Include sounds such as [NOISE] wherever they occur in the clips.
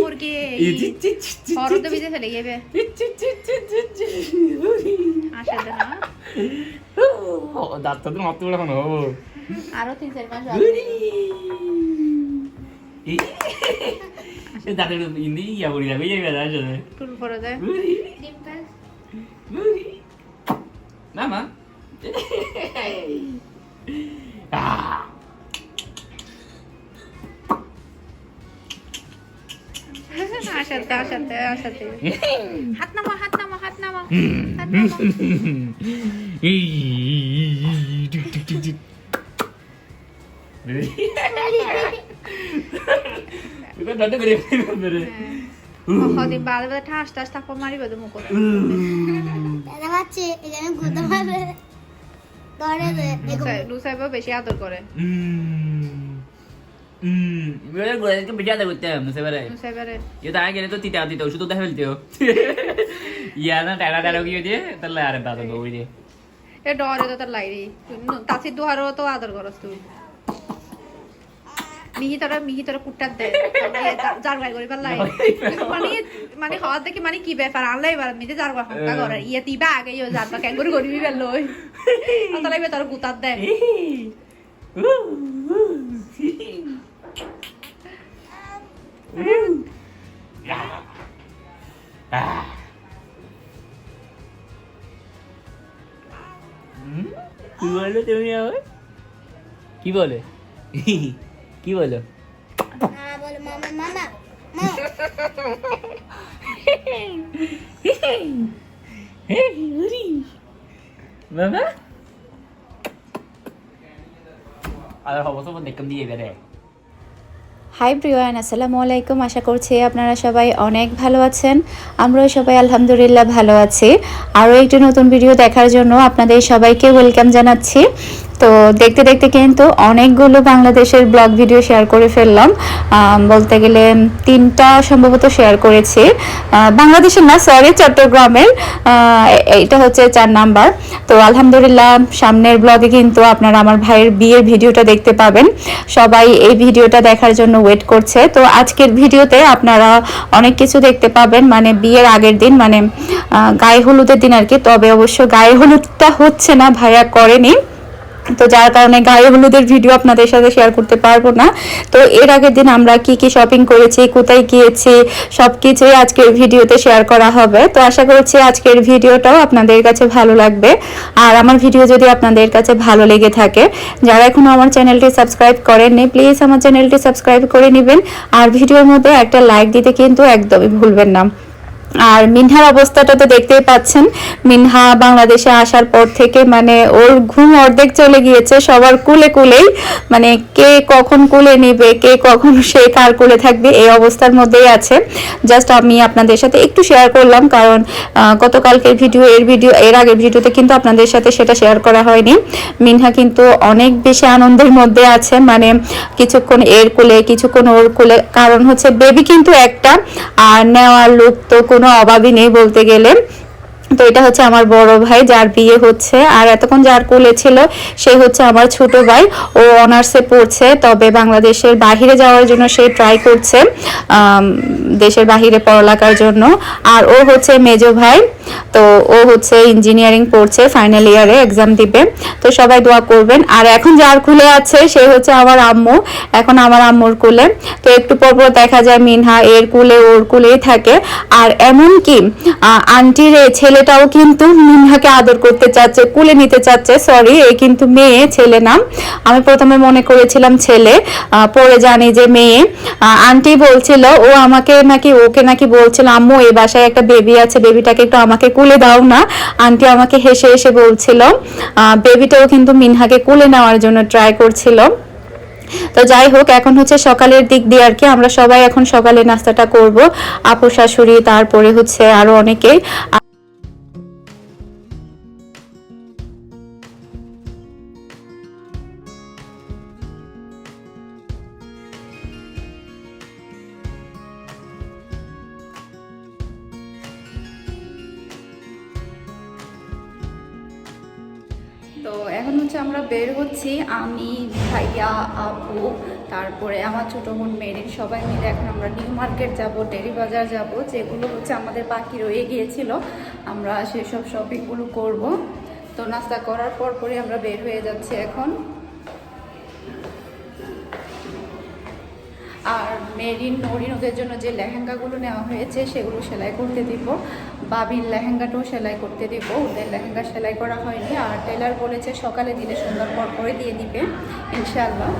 পরগে হরদ বিজে ফেলে গেবে আসলে না দাঁতটা মাত্র বলে এখন হব আরও তিন চার মাস দাঁতের ইন্দি ইয়া করি আসলে পরে দেয় Mamma? ah. [LAUGHS] [LAUGHS] আসাতে আসাতে আসাতে। হাত নামা হাত নামা হাত নামা বেশি আদর করে। Hmm. Ibarat gue itu beda ada gue sebenarnya. লুসাইবারে Ya tanya gini tuh tidak tidak usah tuh dah beli tuh. Iya nah tera tera gitu dia terlalu ada banget gue dia. এ ডরে তো তার লাইরি তাসি দুহারও তো আদর করস তুই মিহি তোরা মিহি তোরা কুট্টার দে জার গাই করিবার লাই মানে মানে হওয়ার দেখে মানে কি ব্যাপার আনলাই এবার মিতে জার গাই হঙ্কা করে ইয়ে তিবা আগে ইয়ে জার বা ক্যাঙ্গুরি করিবি লই তাহলে এবার তোর কুতার দে Ah. কি বলো তুমি আবার কি বলে কি বলো হ্যাঁ বলে মামা মামা মা মামা আর হব তো দেখম দিয়ে বেড়ে হাই প্রিয়ান আসসালামু আলাইকুম আশা করছি আপনারা সবাই অনেক ভালো আছেন আমরাও সবাই আলহামদুলিল্লাহ ভালো আছি আরও একটি নতুন ভিডিও দেখার জন্য আপনাদের সবাইকে ওয়েলকাম জানাচ্ছি তো দেখতে দেখতে কিন্তু অনেকগুলো বাংলাদেশের ব্লগ ভিডিও শেয়ার করে ফেললাম। বলতে গেলে তিনটা সম্ভবত শেয়ার করেছি। বাংলাদেশের না সরি চট্টগ্রামের। এইটা হচ্ছে চার নাম্বার। তো আলহামদুলিল্লাহ, সামনের ব্লগে কিন্তু আপনারা আমার ভাইয়ের বিয়ের ভিডিওটা দেখতে পাবেন। সবাই এই ভিডিওটা দেখার জন্য ওয়েট করছে। তো আজকের ভিডিওতে আপনারা অনেক কিছু দেখতে পাবেন। মানে বিয়ের আগের দিন মানে গায়ে হলুদের দিন আর কি। তবে অবশ্য গায়ে হলুদটা হচ্ছে না, ভাইয়া করেনি। তো যার কারণে গায়ে হলুদের ভিডিও আপনাদের সাথে শেয়ার করতে পারব না। তো এর আগের দিন আমরা কি কি শপিং করেছি, কোথায় গিয়েছি সব কিছুই আজকের ভিডিওতে শেয়ার করা হবে। তো আশা করছি আজকের ভিডিওটাও আপনাদের কাছে ভালো লাগবে। আর আমার ভিডিও যদি আপনাদের কাছে ভালো লেগে থাকে, যারা এখনও আমার চ্যানেলটি সাবস্ক্রাইব করেননি প্লিজ আমার চ্যানেলটি সাবস্ক্রাইব করে নেবেন। আর ভিডিওর মধ্যে একটা লাইক দিতে কিন্তু একদমই ভুলবেন না। আর মিনহার অবস্থাটা তো দেখতেই পাচ্ছেন। মিনহা বাংলাদেশে আসার পর থেকে মানে ওর ঘুম অর্ধেক চলে গিয়েছে, সবার কুলে কুলেই। মানে কে কখন কুলে নেবে, কে কখন সে কার কুলে থাকবে, এই অবস্থার মধ্যেই আছে। জাস্ট আমি আপনাদের সাথে একটু শেয়ার করলাম, কারণ গতকালকের ভিডিও এর ভিডিও এর আগের ভিডিওতে কিন্তু আপনাদের সাথে সেটা শেয়ার করা হয়নি। মিনহা কিন্তু অনেক বেশি আনন্দের মধ্যে আছে মানে কিছুক্ষণ এর কোলে, কিছুক্ষণ ওর কোলে। কারণ হচ্ছে বেবি কিন্তু একটা, আর নেওয়ার লোক তো কোনো অভাবই নেই বলতে গেলে। তো এটা হচ্ছে আমার বড় ভাই, যার বিয়ে হচ্ছে। আর এতক্ষণ যার কোলে ছিল, সে হচ্ছে আমার ছোট ভাই। ও অনার্সে পড়ছে, তবে বাংলাদেশের বাহিরে যাওয়ার জন্য সে ট্রাই করছে দেশের বাহিরে পড়ালেখার জন্য। আর ও হচ্ছে মেজো ভাই। তো ও হচ্ছে ইঞ্জিনিয়ারিং পড়ছে ফাইনাল ইয়ারে এক্সাম দিবে। তো সবাই দোয়া করবেন। আর এখন যার কুলে আছে, সে হচ্ছে আমার আম্মু। এখন আমার আম্মুর কুলে। তো একটু পর দেখা যায় মিনহা, এর কুলে, ওর কুলেই থাকে। আর এমন কি আন্টির ছেলেটাও কিন্তু মিনহাকে আদর করতে চাচ্ছে, কুলে নিতে চাচ্ছে। সরি এই কিন্তু মেয়ে, ছেলে নাম আমি প্রথমে মনে করেছিলাম ছেলে পরে জানি যে মেয়ে। আন্টি বলছিল, ও আমাকে নাকি, ওকে নাকি বলছিল, আম্মু এই বাসায় একটা বেবি আছে বেবিটাকে একটু আমাকে কুলে দাও না। আন্টি আমাকে হেসে হেসে বলছিল বেবিটাও কিন্তু মিনহাকে কুলে নেওয়ার জন্য ট্রাই করছিল। তো যাই হোক, এখন হচ্ছে সকালের দিক দিয়ে আর কি, আমরা সবাই এখন সকালে নাস্তাটা করব। আপু, শাশুড়ি, তারপরে হচ্ছে আরও অনেকেই তো এখন হচ্ছে আমরা বের হচ্ছি। আমি, ভাইয়া, আপু, তারপরে আমার ছোটো বোন মেরিন, সবাই মিলে এখন আমরা নিউ মার্কেট যাব, ডেরি বাজার যাব, যেগুলো হচ্ছে আমাদের বাকি রয়ে গিয়েছিল। আমরা সেসব শপিংগুলো করব। তো নাস্তা করার পর পরই আমরা বের হয়ে যাচ্ছি এখন। আর মেরিন নরিন ওদের জন্য যে লেহেঙ্গাগুলো নেওয়া হয়েছে, সেগুলো সেলাই করতে দিব। বাবির লেহেঙ্গাটাও সেলাই করতে দেব। ওদের লেহেঙ্গা সেলাই করা হয়নি। আর টেলার বলেছে সকালে দিলে সুন্দর পর করে দিয়ে দিবে। ইনশাআল্লাহ।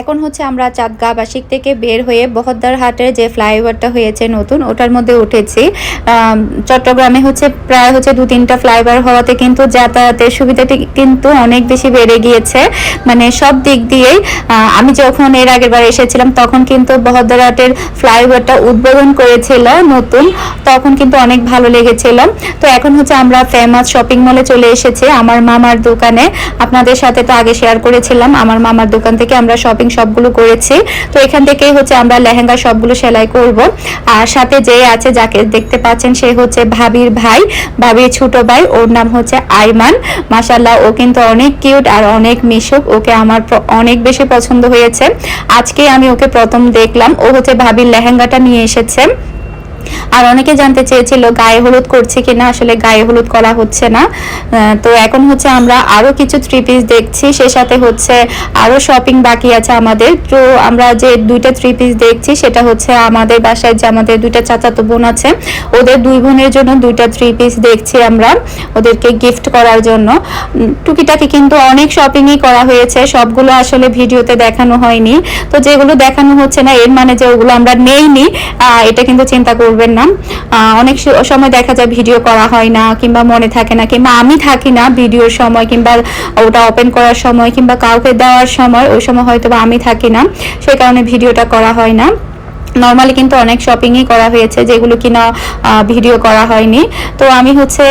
এখন হচ্ছে আমরা চাঁদগা বাসিক থেকে বের হয়ে বহদ্দার হাটের যে ফ্লাইওভারটা হয়েছে নতুন, ওটার মধ্যে উঠেছি। চট্টগ্রামে হচ্ছে প্রায় হচ্ছে দু তিনটা ফ্লাইওভার হওয়াতে কিন্তু যাতায়াতের সুবিধাটি কিন্তু অনেক বেশি বেড়ে গিয়েছে। মানে সব দিক দিয়েই আমি যখন এর আগের বার এসেছিলাম তখন কিন্তু বহদ্দার হাটের ফ্লাইওভারটা উদ্বোধন করেছিল নতুন, তখন কিন্তু অনেক ভালো লেগেছিল। তো এখন হচ্ছে আমরা ফেমাস শপিং মলে চলে এসেছি আমার মামার দোকানে। আপনাদের সাথে তো আগে শেয়ার করেছিলাম, আমার মামার দোকান থেকে আমরা শপিং সবগুলো করেছি। তো এখান থেকেই হচ্ছে আমরা লেহেঙ্গা সবগুলো সেলাই করব। আর সাথে যে আছে যাকে দেখতে পাচ্ছেন সে হচ্ছে ভাবির ভাই। ভাবির ছোট ভাই, ওর নাম হচ্ছে আইমান। মাসাল্লাহ ও কিন্তু অনেক কিউট আর অনেক মিশুক। ওকে আমার অনেক বেশি পছন্দ হয়েছে। আজকে আমি ওকে প্রথম দেখলাম। ও হচ্ছে ভাবির লেহেঙ্গাটা নিয়ে এসেছে। আর অনেকে জানতে চেয়েছিল গায়ে হলুদ করছে কিনা, আসলে গায়ে হলুদ করা হচ্ছে না। তো এখন হচ্ছে আমরা আরও কিছু থ্রি পিস দেখছি, সে সাথে হচ্ছে আরও শপিং বাকি আছে আমাদের। তো আমরা যে দুইটা থ্রি পিস দেখছি, সেটা হচ্ছে আমাদের বাসায় যে আমাদের দুইটা চাচাতো বোন আছে, ওদের দুই বোনের জন্য দুইটা থ্রি পিস দেখছি আমরা, ওদেরকে গিফট করার জন্য। টুকিটাকি কিন্তু অনেক শপিংই করা হয়েছে, সবগুলো আসলে ভিডিওতে দেখানো হয়নি। তো যেগুলো দেখানো হচ্ছে না, এর মানে যে ওগুলো আমরা নেইনি এটা কিন্তু চিন্তা করবেন না। আহ, অনেক সময় দেখা যায় ভিডিও করা হয় না কিংবা মনে থাকে না কিংবা আমি থাকি না ভিডিওর সময় কিংবা ওটা ওপেন করার সময় কিংবা কাউকে দেওয়ার সময় ওই সময় হয়তো বা আমি থাকি না সেই কারণে ভিডিওটা করা হয় না। নর্মালি কিন্তু অনেক শপিংই করা হয়েছে যেগুলো কিনা ভিডিও করা হয়নি। তো আমি হচ্ছে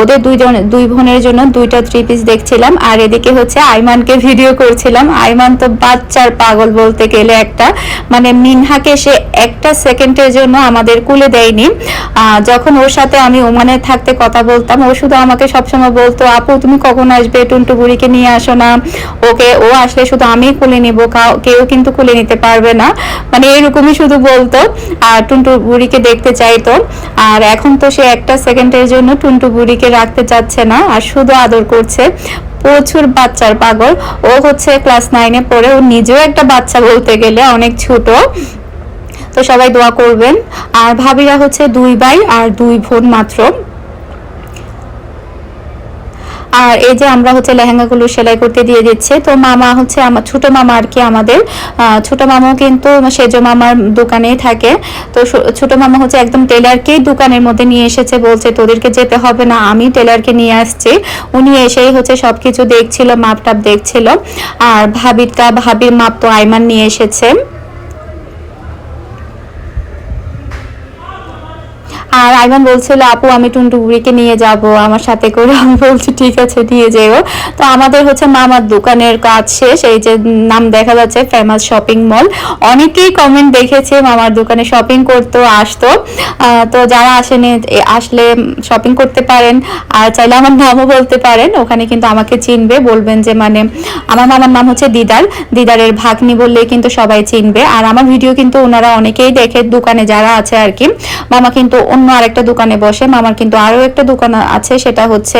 ওদের দুইজন দুই বোনের জন্য দুইটা থ্রি পিস দেখছিলাম। আর এদিকে হচ্ছে আইমানকে ভিডিও করছিলাম। আইমান তো বাচ্চার পাগল বলতে গেলে একটা। মানে মিনহাকে সে একটা সেকেন্ডের জন্য আমাদের কুলে দেয়নি। যখন ওর সাথে আমি ওমানে থাকতে কথা বলতাম, ও শুধু আমাকে সবসময় বলতো, আপু, তুমি কখন আসবে? টুনটু বুড়িকে নিয়ে আসো না। ওকে, ও আসলে শুধু আমি কুলে নিব। কেউ কিন্তু কুলে নিতে পারবে না। মানে এরকমই শুধু বলতো, আর টুনটু বুড়িকে দেখতে চাইতো। আর এখন তো সে একটা সেকেন্ডের জন্য টুনটু বুড়িকে রাখতে চাচ্ছে না, আর শুধু আদর করছে। প্রচুর বাচ্চার পাগল। ও হচ্ছে ক্লাস নাইনে পড়ে, ও নিজেও একটা বাচ্চা বলতে গেলে অনেক ছোট। তো সবাই দোয়া করবেন। আর ভাবিরা হচ্ছে দুই ভাই আর দুই বোন মাত্র। আর এই যে আমরা হচ্ছে লেহেঙ্গাগুলো সেলাই করতে দিয়ে দিচ্ছে, তো মামা হচ্ছে আমার ছোট মামা আর কি আমাদের। ছোট মামাও কিন্তু সেজ মামার দোকানেই থাকে। তো ছোট মামা হচ্ছে একদম টেলারকেই দোকানের মধ্যে নিয়ে এসেছে, বলছে তোদেরকে যেতে হবে না, আমি টেলারকে নিয়ে আসছি। উনি এসেই হচ্ছে সবকিছু দেখছিল মাপ টাপ দেখছিল। আর ভাবিরটা ভাবির মাপ তো আইমান নিয়ে এসেছে। আর আইমান বলছিল, আপু, আমি টুনটুগুড়িকে নিয়ে যাব, আমার সাথে করে। [LAUGHS] আমি বলছি, ঠিক আছে, নিয়ে যেও। তো আমাদের হচ্ছে মামার দোকানের কাজ শেষ, এই যে নাম দেখা যাচ্ছে ফেমাস শপিং মল অনেকেই কমেন্ট দেখেছে মামার দোকানে শপিং করতো, আসতো। তো যারা আসেনি আসলে শপিং করতে পারেন, আর চাইলে আমার নামও বলতে পারেন, ওখানে কিন্তু আমাকে চিনবে, বলবেন যে মানে আমার মামার নাম হচ্ছে দিদার, দিদারের ভাগ্নি বললেই কিন্তু সবাই চিনবে। আর আমার ভিডিও কিন্তু ওনারা অনেকেই দেখে, দোকানে যারা আছে আর কি, মামা কিন্তু অন্য আরেকটা দোকানে বসে। মামার কিন্তু আরও একটা দোকান আছে, সেটা হচ্ছে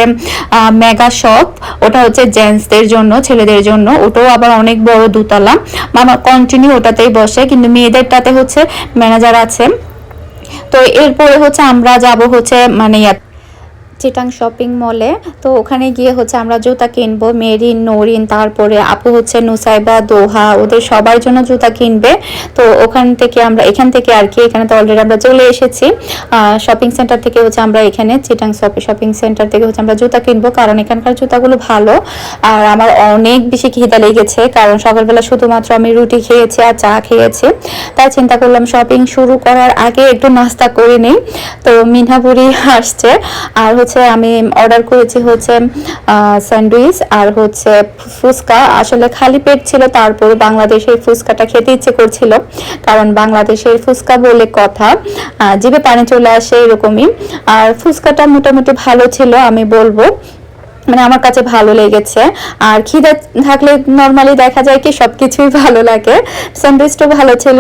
মেগা শপ। ওটা হচ্ছে জেন্টসদের জন্য, ছেলেদের জন্য। ওটাও আবার অনেক বড় দুতলা। মামা কন্টিনিউ ওটাতেই বসে, কিন্তু মেয়েদেরটাতে হচ্ছে ম্যানেজার আছে। তো এরপরে হচ্ছে আমরা যাব হচ্ছে মানে চিটাং শপিং মলে। তো ওখানে গিয়ে হচ্ছে আমরা জুতা কিনবো মেরিন নরিন, তারপরে আপু হচ্ছে নুসাইবা, দোহা, ওদের সবার জন্য জুতা কিনবে। তো ওখান থেকে আমরা, এখান থেকে আর কি, এখানে তো অলরেডি আমরা চলে এসেছি। শপিং সেন্টার থেকে হচ্ছে আমরা এখানে চিটাং শপিং সেন্টার থেকে হচ্ছে আমরা জুতা কিনবো, কারণ এখানকার জুতাগুলো ভালো। আর আমার অনেক বেশি খিদা লেগেছে, কারণ সকালবেলা শুধুমাত্র আমি রুটি খেয়েছি আর চা খেয়েছি। তাই চিন্তা করলাম শপিং শুরু করার আগে একটু নাস্তা করে নিই। তো মিনাপুরি আসছে, আর হচ্ছে আমি অর্ডার করেছি হচ্ছে স্যান্ডউইচ আর হচ্ছে ফুচকা। আসলে খালি পেট ছিল, তারপরে বাংলাদেশের ফুচকাটা খেতে ইচ্ছে করছিল। কারণ বাংলাদেশের ফুচকা বলে কথা জিভে পানি চলে আসে এরকমই। আর ফুচকাটা মোটামুটি ভালো ছিল, আমি বলব। মানে আমার কাছে ভালো লেগেছে। আর খিদে থাকলে নর্মালি দেখা যায় কি সব কিছুই ভালো লাগে। স্যান্ডউইচটা ভালো ছিল।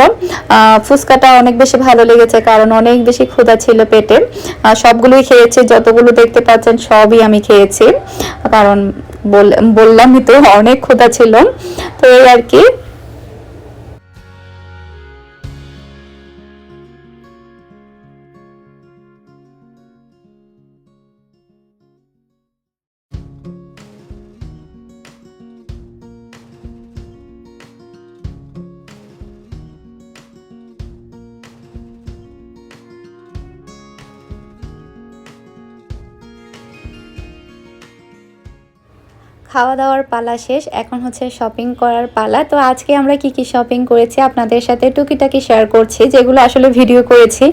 ফুচকাটা অনেক বেশি ভালো লেগেছে কারণ অনেক বেশি ক্ষুধা ছিল পেটে। সবগুলোই খেয়েছি, যতগুলো দেখতে পাচ্ছেন সবই আমি খেয়েছি। কারণ বল- বললামই তো অনেক ক্ষুধা ছিল। তো এই আর কি। খাওয়া দাওয়ার পালা শেষ, এখন হচ্ছে শপিং করার পালা। তো আজকে আমরা কি কি শপিং করেছি আপনাদের সাথে টুকিটাকি শেয়ার করছি, যেগুলো আসলে ভিডিও করেছি।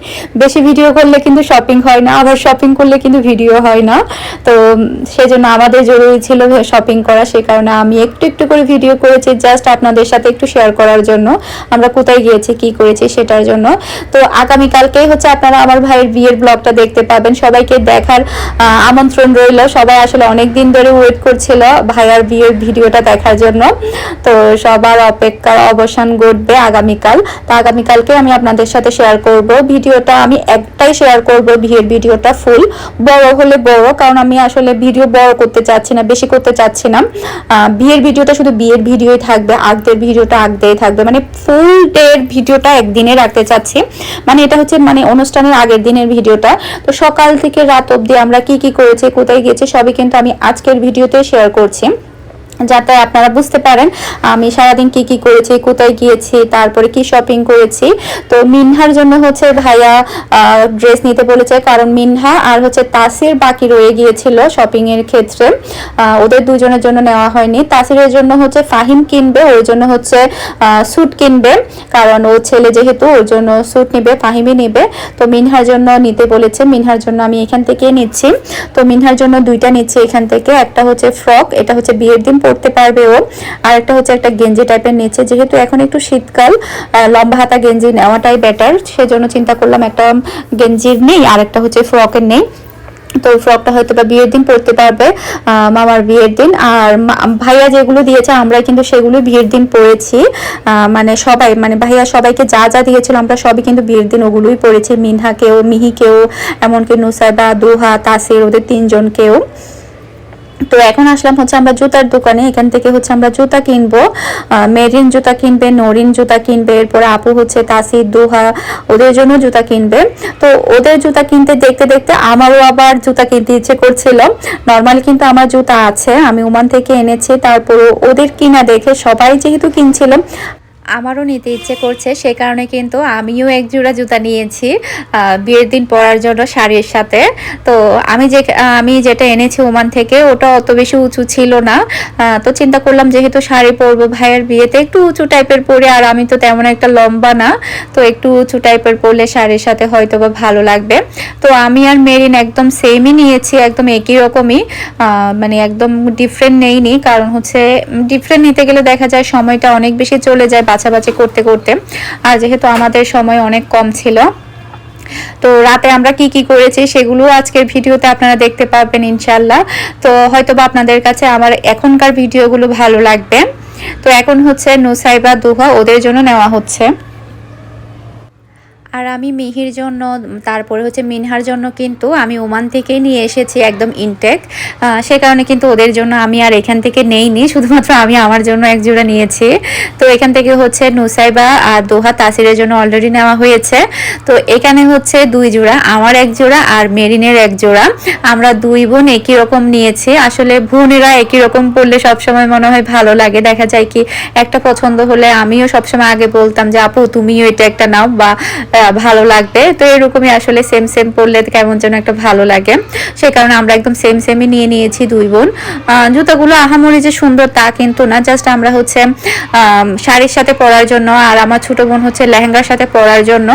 বেশি ভিডিও করলে কিন্তু শপিং হয় না, আবার শপিং করলে কিন্তু ভিডিও হয় না। তো সেজন্য আমাদের জরুরি ছিল শপিং করা, সে কারণে আমি একটু একটু করে ভিডিও করেছি জাস্ট আপনাদের সাথে একটু শেয়ার করার জন্য, আমরা কোথায় গিয়েছি, কি করেছি সেটার জন্য। তো আগামীকালকেই হচ্ছে আপনারা আমার ভাইয়ের বিয়ের ব্লগটা দেখতে পাবেন, সবাইকে দেখার আমন্ত্রণ রইল। সবাই আসলে অনেক দিন ধরে ওয়েট করছিল ভাইয়ার বিয়ের ভিডিওটা দেখার জন্য। তো সবার অপেক্ষার অবসান ঘটবে আগামীকাল। তো আগামীকালকে আমি আপনাদের সাথে শেয়ার করব। ভিডিওটা আমি একটাই শেয়ার করব, বিয়ের ভিডিওটা ফুল বড় হলে বড়, কারণ আমি আসলে ভিডিও বড় করতে চাচ্ছি না, বেশি করতে চাচ্ছি না। বিয়ের ভিডিওটা শুধু বিয়ের ভিডিওই থাকবে আগদের ভিডিওটা আগদেই থাকবে। মানে ফুল ডের ভিডিওটা একদিনে রাখতে চাচ্ছি। মানে এটা হচ্ছে মানে অনুষ্ঠানের আগের দিনের ভিডিওটা। তো সকাল থেকে রাত অবধি আমরা কি কি করেছি, কোথায় গেছি সবই কিন্তু আমি আজকের ভিডিওতে শেয়ার করছি। যাতে আপনারা বুঝতে পারেন, আমি সারাদিন কি কি করেছি, কোথায় গিয়েছি, তারপরে কি শপিং করেছি। তো মিনহার জন্য হচ্ছে ভাইয়া ড্রেস নিতে বলেছে, কারণ মিনহা আর হচ্ছে তাসির বাকি রয়ে গিয়েছিল শপিং এর ক্ষেত্রে। ওদের দুজনের জন্য নেওয়া হয়নি। তাসিরের জন্য হচ্ছে ফাহিম কিনবে, ওর জন্য হচ্ছে স্যুট কিনবে, কারণ ও ছেলে যেহেতু ওর জন্য স্যুট নিবে, ফাহিমই নিবে। তো মিনহার জন্য নিতে বলেছে, মিনহার জন্য আমি এখান থেকে নিচ্ছি। তো মিনহার জন্য দুইটা নিচ্ছি এখান থেকে, একটা হচ্ছে ফ্রক এটা হচ্ছে বিয়ের দিন পরতে পারবে ও। আর একটা হচ্ছে একটা গেঞ্জি টাইপের নিচ্ছে যেহেতু এখন একটু শীতকাল লম্বা হাতা গেঞ্জি নেওয়াটাই বেটার সেজন্য চিন্তা করলাম একটা গেঞ্জির নেই আর একটা হচ্ছে ফ্রকের নেই। তো ফ্রকটা হয়তো বা বিয়ের দিন পরতে পারবে মামার বিয়ের দিন। আর ভাইয়া যেগুলো দিয়েছে আমরা কিন্তু সেগুলো বিয়ের দিন পরেছি। মানে সবাই মানে ভাইয়া সবাইকে যা যা দিয়েছিল, আমরা সবই কিন্তু বিয়ের দিন ওগুলোই পরেছি। মিনহাকেও, মিহিকেও, এমনকি নুসাইবা, দোহা, তাসির, ওদের তিনজনকেও। তো এখন আসলাম হচ্ছে আমরা জুতার দোকানে। এখান থেকে হচ্ছে আমরা জুতা কিনবো। মেরিন জুতা কিনবে, নরিন জুতা কিনবে, এরপরে আপু হচ্ছে তাসির, দোহা, ওদের জন্য জুতা কিনবে। তো ওদের জুতা কিনতে দেখতে দেখতে আমারও আবার জুতা কিনতে ইচ্ছে করছিল। নর্মালি কিন্তু আমার জুতা আছে, আমি ওমান থেকে এনেছি তারপরে ওদের কিনা দেখে সবাই যেহেতু কিনছিল আমারও নিতে ইচ্ছে করছে, সে কারণে কিন্তু আমিও এক জোড়া জুতা নিয়েছি বিয়ের দিন পরার জন্য শাড়ির সাথে। তো আমি যে, আমি যেটা এনেছি ওমান থেকে, ওটা অত বেশি উঁচু ছিল না। তো চিন্তা করলাম যেহেতু শাড়ি পরবো ভাইয়ের বিয়েতে, একটু উঁচু টাইপের পরে, আর আমি তো তেমন একটা লম্বা না, তো একটু উঁচু টাইপের পরলে শাড়ির সাথে হয়তো বা ভালো লাগবে। তো আমি আর মেরিন একদম সেমই নিয়েছি, একদম একই রকমই মানে একদম ডিফারেন্ট নেইনি, কারণ হচ্ছে ডিফারেন্ট নিতে গেলে দেখা যায় সময়টা অনেক বেশি চলে যায় বাছাবাছি করতে করতে, আর যেহেতু আমাদের সময় অনেক কম ছিল, তো রাতে আমরা কি কি করেছি সেগুলো আজকের ভিডিওতে আপনারা দেখতে পারবেন ইনশাল্লাহ তো হয়তো বা আপনাদের কাছে আমার এখনকার ভিডিওগুলো ভালো লাগবে। তো এখন হচ্ছে নুসাইবা দুহা ওদের জন্য নেওয়া হচ্ছে। আর আমি মিহির জন্য, তারপরে হচ্ছে মিনহার জন্য কিন্তু আমি ওমান থেকেই নিয়ে এসেছি একদম ইনটেক সে কারণে কিন্তু ওদের জন্য আমি আর এখান থেকে নেইনি, শুধুমাত্র আমি আমার জন্য এক জোড়া নিয়েছি। তো এখান থেকে হচ্ছে নুসাইবা আর দোহা তাসিরের জন্য অলরেডি নেওয়া হয়েছে। তো এখানে হচ্ছে দুই জোড়া, আমার এক জোড়া আর মেরিনের এক জোড়া। আমরা দুই বোন একই রকম নিয়েছি। আসলে বোনেরা একই রকম পড়লে সবসময় মনে হয় ভালো লাগে। দেখা যায় কি, একটা পছন্দ হলে আমিও সবসময় আগে বলতাম যে, আপু, তুমিও এটা একটা নাও। বা ভালো লাগবে। তো এরকমই আসলে সেম সেম পরলে কেমন যেন একটা ভালো লাগে। সেই কারণে আমরা একদম সেম সেমই নিয়ে নিয়েছি দুই বোন। জুতাগুলো আহামরি যে সুন্দর তা কিন্তু না জাস্ট আমরা হচ্ছে শাড়ির সাথে পরার জন্য আর আমার ছোট বোন হচ্ছে লেহেঙ্গার সাথে পরার জন্য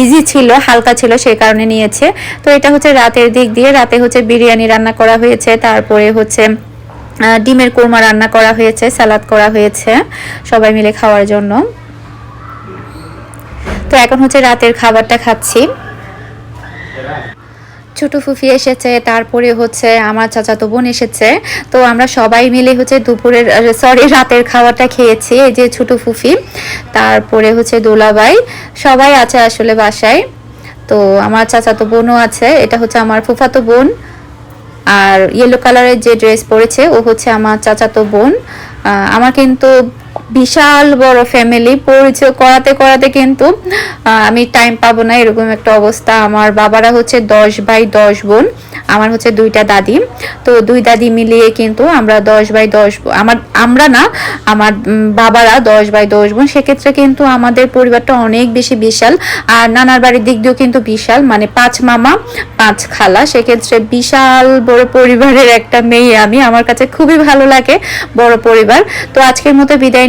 ইজি ছিল, হালকা ছিল সেই কারণে নিয়েছে। তো এটা হচ্ছে রাতের দিক দিয়ে, রাতে হচ্ছে বিরিয়ানি রান্না করা হয়েছে, তারপরে হচ্ছে ডিমের কোরমা রান্না করা হয়েছে, সালাদ করা হয়েছে, সবাই মিলে খাওয়ার জন্য। তো এখন হচ্ছে রাতের খাবারটা খাচ্ছি। ছোটো ফুফি এসেছে, তারপরে হচ্ছে আমার চাচাতো বোন এসেছে। তো আমরা সবাই মিলে হচ্ছে দুপুরের সরি রাতের খাবারটা খেয়েছি, এই যে ছোটো ফুফি, তারপরে হচ্ছে দোলাবাই। সবাই আছে আসলে বাসায়। তো আমার চাচাতো বোনও আছে, এটা হচ্ছে আমার ফুফাতো বোন। আর ইয়েলো কালারের যে ড্রেস পরেছে, ও হচ্ছে আমার চাচাতো বোন। আমার কিন্তু বিশাল বড় ফ্যামিলি পরিচয় করাতে করাতে কিন্তু আমি টাইম পাবো না, এরকম একটা অবস্থা। আমার বাবারা হচ্ছে দশ বাই দশ বোন, আমার হচ্ছে দুইটা দাদি। তো দুই দাদি মিলিয়ে কিন্তু আমরা দশ বাই দশ আমার, আমরা না, আমার বাবারা দশ বাই দশ বোন। সেক্ষেত্রে কিন্তু আমাদের পরিবারটা অনেক বেশি বিশাল। আর নানার বাড়ির দিক দিয়েও কিন্তু বিশাল মানে পাঁচ মামা, পাঁচ খালা। সেক্ষেত্রে বিশাল বড় পরিবারের একটা মেয়ে আমি। আমার কাছে খুবই ভালো লাগে বড় পরিবার। তো আজকের মতো বিদায়